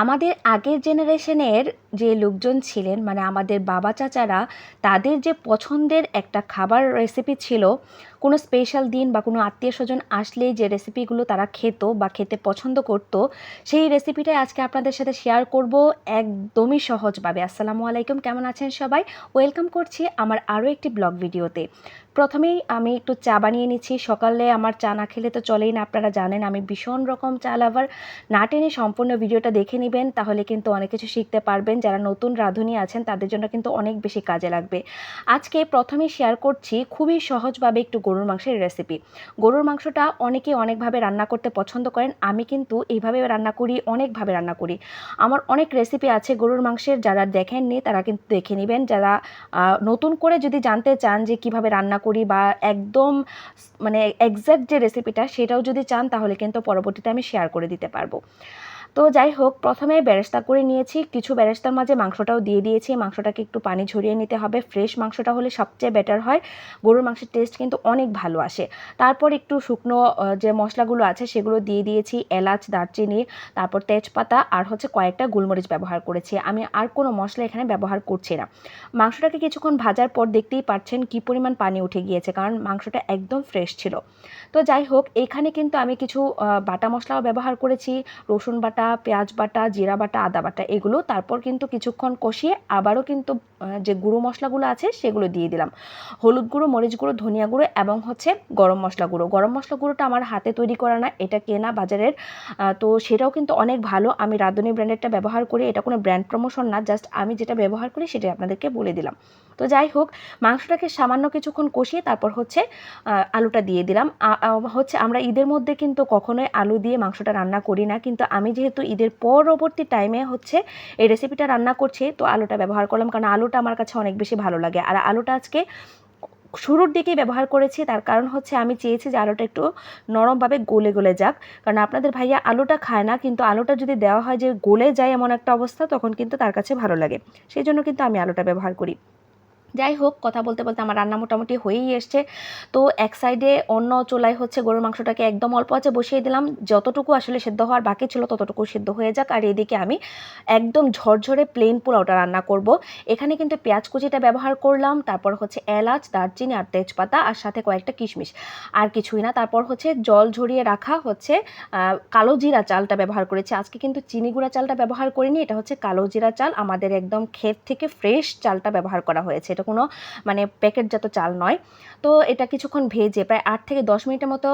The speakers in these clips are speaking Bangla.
আমাদের আগের জেনারেশনের যে লোকজন ছিলেন মানে আমাদের বাবা চাচারা তাদের যে পছন্দের একটা খাবার রেসিপি ছিল কোনো স্পেশাল দিন বা কোনো আত্মীয় স্বজন আসলে যে রেসিপিগুলো তারা খেত বা খেতে পছন্দ করত, সেই রেসিপিটাই আজকে আপনাদের সাথে শেয়ার করব একদমই সহজভাবে। আসসালামু আলাইকুম, কেমন আছেন সবাই? ওয়েলকাম করছি আমার আরও একটি ব্লগ ভিডিওতে প্রথমেই আমি একটু চা বানিয়ে নিচ্ছি। সকালে আমার চা না খেলে তো চলেই না, আপনারা জানেন আমি ভীষণ রকম চা লাভার না টেনে সম্পূর্ণ ভিডিওটা দেখে নেবেন, তাহলে কিন্তু অনেক কিছু শিখতে পারবেন। যারা নতুন রাঁধুনি আছেন, তাদের জন্য কিন্তু অনেক বেশি কাজে লাগবে। আজকে প্রথমে শেয়ার করছি, খুবই সহজভাবে একটু গরুর মাংসের রেসিপি গরুর মাংসটা অনেকে অনেকভাবে রান্না করতে পছন্দ করেন, আমি কিন্তু এইভাবে রান্না করি, অনেকভাবে রান্না করি। আমার অনেক রেসিপি আছে গরুর মাংসের, যারা দেখেননি তারা কিন্তু দেখে নেবেন। যারা নতুন করে যদি জানতে চান যে কীভাবে রান্না করি বা একদম মানে একজ্যাক্ট যে রেসিপিটা সেটাও যদি চান তাহলে কিন্তু পরবর্তীতে আমি শেয়ার করে দিতে পারব। তো যাই হোক, প্রথমে বেরেস্তা করে নিয়েছি। কিছু বেরেস্তার মাঝে মাংসটাও দিয়ে দিয়েছি। মাংসটাকে একটু পানি ঝরিয়ে নিতে হবে। ফ্রেশ মাংসটা হলে সবচেয়ে বেটার হয়। গরুর মাংসের টেস্ট কিন্তু অনেক ভালো আসে। তারপর একটু শুকনো যে মশলাগুলো আছে সেগুলো দিয়ে দিয়েছি। এলাচ, দারচিনি, তারপর তেজপাতা আর হচ্ছে কয়েকটা গোলমরিচ ব্যবহার করেছি। আমি আর কোনো মশলা এখানে ব্যবহার করছি না। মাংসটাকে কিছুক্ষণ ভাজার পর দেখতেই পাচ্ছেন কি পরিমাণ পানি উঠে গিয়েছে, কারণ মাংসটা একদম ফ্রেশ ছিল। তো যাই হোক, এখানে কিন্তু আমি কিছু বাটা মশলাও ব্যবহার করেছি। রসুন বাটা পেঁয়াজ বাটা, জিরা বাটা, আদা বাটা এগুলো তারপর কিন্তু কিছুক্ষণ কষিয়ে আবারও কিন্তু যে গুঁড়ো মশলাগুলো আছে সেগুলো দিয়ে দিলাম। হলুদ গুঁড়ো, মরিচ গুঁড়ো, ধনিয়া গুঁড়ো এবং হচ্ছে গরম মশলা গুঁড়ো। গরম মশলা গুঁড়োটা আমার হাতে তৈরি করা না, এটা কেনা বাজারের তো সেটাও কিন্তু অনেক ভালো। আমি রাঁধুনি ব্র্যান্ডেরটা ব্যবহার করি, এটা কোনো ব্র্যান্ড প্রমোশন না, জাস্ট আমি যেটা ব্যবহার করি সেটাই আপনাদেরকে বলে দিলাম। তো যাই হোক, মাংসটাকে সামান্য কিছুক্ষণ কষিয়ে তারপর হচ্ছে আলুটা দিয়ে দিলাম। হচ্ছে আমরা ঈদের মধ্যে কিন্তু কখনোই আলু দিয়ে মাংসটা রান্না করি না, কিন্তু আমি যেহেতু ঈদের পরবর্তী টাইমে হচ্ছে এই রেসিপিটা রান্না করছি, তো আলুটা ব্যবহার করলাম কারণ আলুটা আমার কাছে অনেক বেশি ভালো লাগে। আর আলুটা আজকে শুরুর দিকেই ব্যবহার করেছি, তার কারণ হচ্ছে আমি চেয়েছি যে আলুটা একটু নরমভাবে গলে গলে যাক। কারণ আপনাদের ভাইয়া আলুটা খায় না, কিন্তু আলুটা যদি দেওয়া হয় যে গলে যায় এমন একটা অবস্থা, তখন কিন্তু তার কাছে ভালো লাগে। সেই জন্য কিন্তু আমি আলুটা ব্যবহার করি। যাই হোক, কথা বলতে বলতে আমার রান্না মোটামুটি হয়েই এসছে। তো এক সাইডে অন্য চুলায় হচ্ছে গরুর মাংসটাকে একদম অল্প আছে বসিয়ে দিলাম। যতটুকু আসলে সেদ্ধ হওয়ার বাকি ছিল ততটুকু সেদ্ধ হয়ে যাক। আর এদিকে আমি একদম ঝরঝরে প্লেন পোলাওটা রান্না করব। এখানে কিন্তু পেঁয়াজ কুচিটা ব্যবহার করলাম, তারপর হচ্ছে এলাচ, দারচিনি আর তেজপাতা, আর সাথে কয়েকটা কিশমিশ। আর কিছুই না, তারপর হচ্ছে জল ঝরিয়ে রাখা হচ্ছে কালো জিরা চালটা ব্যবহার করেছি। আজকে কিন্তু চিনি গুঁড়া চালটা ব্যবহার করিনি, এটা হচ্ছে কালো জিরা চাল। আমাদের একদম ক্ষেত থেকে ফ্রেশ চালটা ব্যবহার করা হয়েছে। এটা কোনো মানে প্যাকেটজাত চাল নয়। তো এটা কিছুক্ষণ ভেজে প্রায় আট থেকে দশ মিনিটের মতো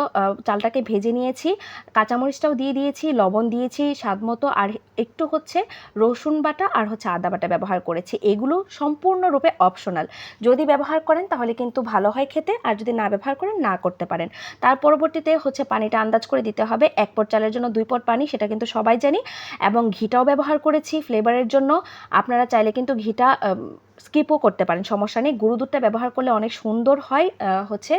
চালটাকে ভেজে নিয়েছি। কাঁচামরিচটাও দিয়ে দিয়েছি, লবণ দিয়েছি, স্বাদ মতো, আর একটু হচ্ছে রসুন বাটা আর হচ্ছে আদা বাটা ব্যবহার করেছি। এগুলো সম্পূর্ণরূপে অপশনাল যদি ব্যবহার করেন তাহলে কিন্তু ভালো হয় খেতে, আর যদি না ব্যবহার করেন না করতে পারেন। তার পরবর্তীতে হচ্ছে পানিটা আন্দাজ করে দিতে হবে। এক পট চালের জন্য দুই পট পানি, সেটা কিন্তু সবাই জানি। এবং ঘিটাও ব্যবহার করেছি ফ্লেভারের জন্য। আপনারা চাইলে কিন্তু ঘিটা স্কিপও করতে পারেন সমস্যা নেই। গুঁড়ো দুধটা ব্যবহার করলে অনেক সুন্দর হয় হচ্ছে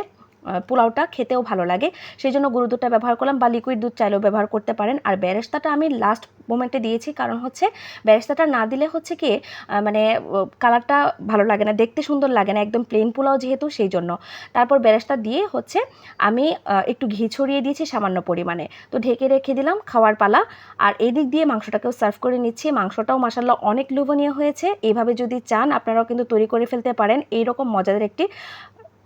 পোলাওটা খেতেও ভালো লাগে। সেই জন্য গুঁড়ো দুধটা ব্যবহার করলাম বা লিকুইড দুধ চাইলেও ব্যবহার করতে পারেন। আর বেরেস্তাটা আমি লাস্ট মোমেন্টে দিয়েছি, কারণ হচ্ছে বেরেস্তাটা না দিলে হচ্ছে কি মানে কালারটা ভালো লাগে না, দেখতে সুন্দর লাগে না, একদম প্লেন পোলাও যেহেতু সেই জন্য তারপর বেরেস্তা দিয়ে হচ্ছে আমি একটু ঘি ছড়িয়ে দিয়েছি সামান্য পরিমাণে। তো ঢেকে রেখে দিলাম খাওয়ার পালা। আর এদিক দিয়ে মাংসটাকেও সার্ভ করে নিচ্ছি। মাংসটাও মাসাল্লাহ অনেক লোভনীয় হয়েছে। এইভাবে যদি চান, আপনারাও কিন্তু তৈরি করে ফেলতে পারেন। এইরকম মজাদার একটি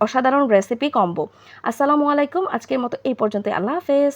অসাধারণ রেসিপি কম্বো আসসালামু আলাইকুম আজকের মতো এই পর্যন্ত আল্লাহ হাফেজ।